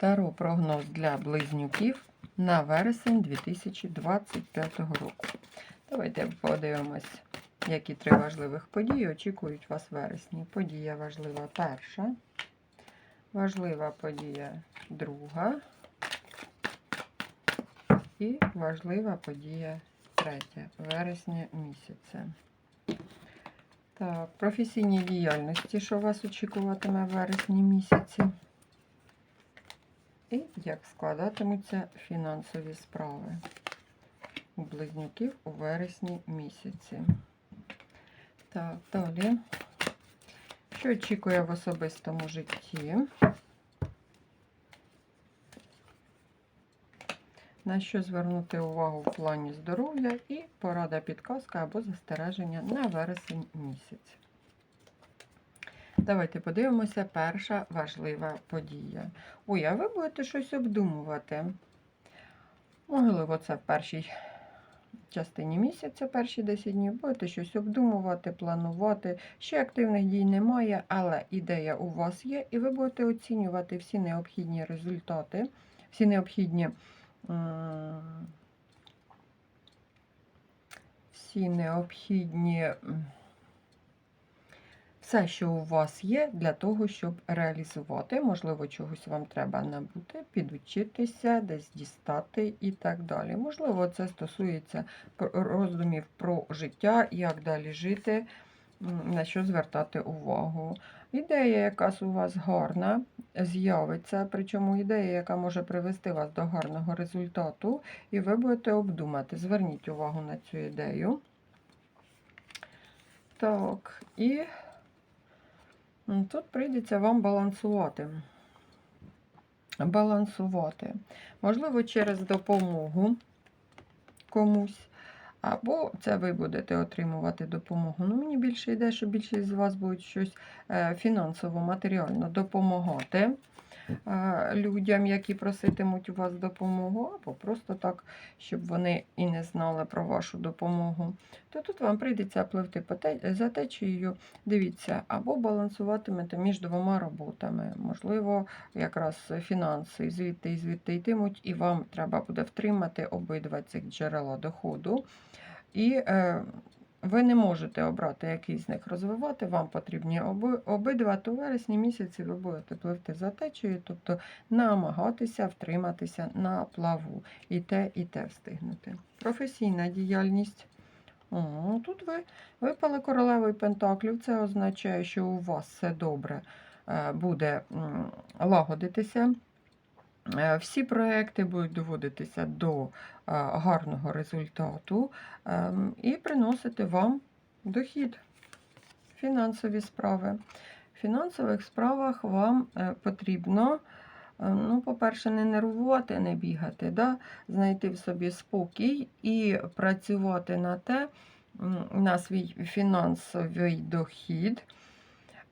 Таро прогноз для близнюків на вересень 2025 року. Давайте подивимось, які три важливих події очікують вас в вересні. Подія важлива перша, важлива подія друга і важлива подія третя вересня місяця. Так, професійні діяльності, що вас очікуватиме в вересні місяці. І як складатимуться фінансові справи у близнюків у вересні місяці. Так, далі. Що очікує в особистому житті? На що звернути увагу в плані здоров'я і порада підказка або застереження на вересень місяць. Давайте подивимося, перша важлива подія. Ой, а ви будете щось обдумувати. Можливо, це в першій частині місяця, перші 10 днів, будете щось обдумувати, планувати. Ще активних дій немає, але ідея у вас є, і ви будете оцінювати всі необхідні результати, всі необхідні. Всі необхідні все, що у вас є, для того, щоб реалізувати. Можливо, чогось вам треба набути, підучитися, десь дістати і так далі. Можливо, це стосується роздумів про життя, як далі жити, на що звертати увагу. Ідея, якась у вас гарна, з'явиться, причому ідея, яка може привести вас до гарного результату, і ви будете обдумати. Зверніть увагу на цю ідею. Так, і Тут прийдеться вам балансувати. Балансувати. Можливо, через допомогу комусь. Або це ви будете отримувати допомогу. Ну, мені більше йде, що більшість з вас будуть щось е, фінансово, матеріально допомагати людям, які проситимуть у вас допомогу, або просто так, щоб вони і не знали про вашу допомогу. То тут вам прийдеться пливти за течією Дивіться, або балансуватимете між двома роботами. Можливо, якраз фінанси звідти і звідти йтимуть, і вам треба буде втримати обидва цих джерела доходу. І е, ви не можете обрати, який з них розвивати, вам потрібні оби, обидва, то вересні місяці ви будете пливти за течією, тобто намагатися втриматися на плаву. І те, і те встигнути. Професійна діяльність. Тут ви випали королевою пентаклів. Це означає, що у вас все добре е, буде лагодитися. Е, Всі проекти будуть доводитися до е, гарного результату ем, і приносити вам дохід. Фінансові справи. В фінансових справах вам е, потрібно, ну, по-перше, не нервувати, не бігати, да? знайти в собі спокій і працювати на те, на свій фінансовий дохід,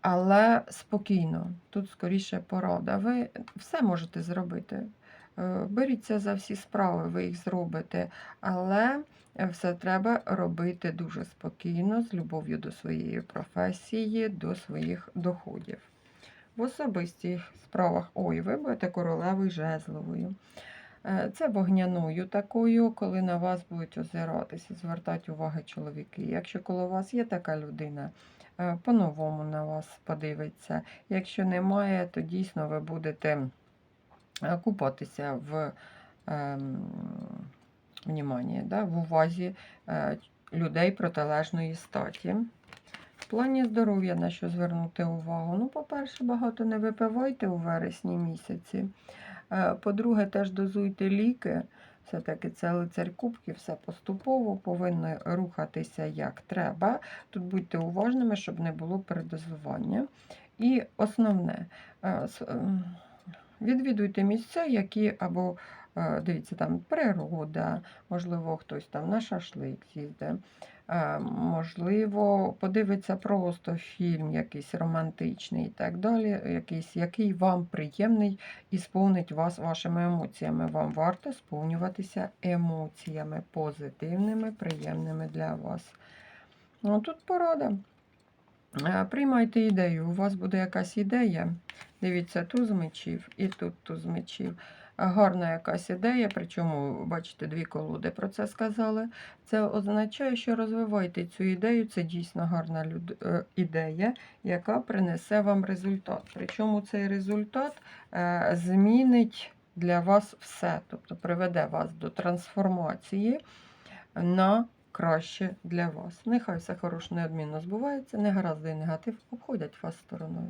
але спокійно. Тут скоріше порада. Ви все можете зробити. Е, Беріться за всі справи, ви їх зробите, але все треба робити дуже спокійно, з любов'ю до своєї професії, до своїх доходів. В особистих справах, ой, ви будете королевою жезловою. Е, Це вогняною такою, коли на вас будуть озиратися, звертати уваги чоловіки. Якщо коло вас є така людина, е, по-новому на вас подивиться. Якщо немає, то дійсно ви будете е, купатися в ем, да, в увазі людей протилежної статі. В плані здоров'я на що звернути увагу? Ну, по-перше, багато не випивайте у вересні місяці. Е, По-друге, теж дозуйте ліки. Все-таки це лицар кубків, все поступово повинно рухатися як треба. Тут будьте уважними, щоб не було передозування. І основне, е, ем, відвідуйте місця, які або дивіться, там природа, можливо, хтось там на шашлик з'їздить. Е, Можливо, подивиться просто фільм якийсь романтичний і так далі, якийсь, який вам приємний і сповнить вас вашими емоціями. Вам варто сповнюватися емоціями позитивними, приємними для вас. Ну, тут порада. Е, Приймайте ідею, у вас буде якась ідея, Дивіться, туз мечів і тут туз мечів. Гарна якась ідея, причому, бачите, дві колоди про це сказали. Це означає, що розвивайте цю ідею. Це дійсно гарна люд... е, ідея, яка принесе вам результат. Причому цей результат е, змінить для вас все, тобто приведе вас до трансформації на краще для вас. Нехай все хороше неодмінно збувається, негаразди і негатив обходять вас стороною.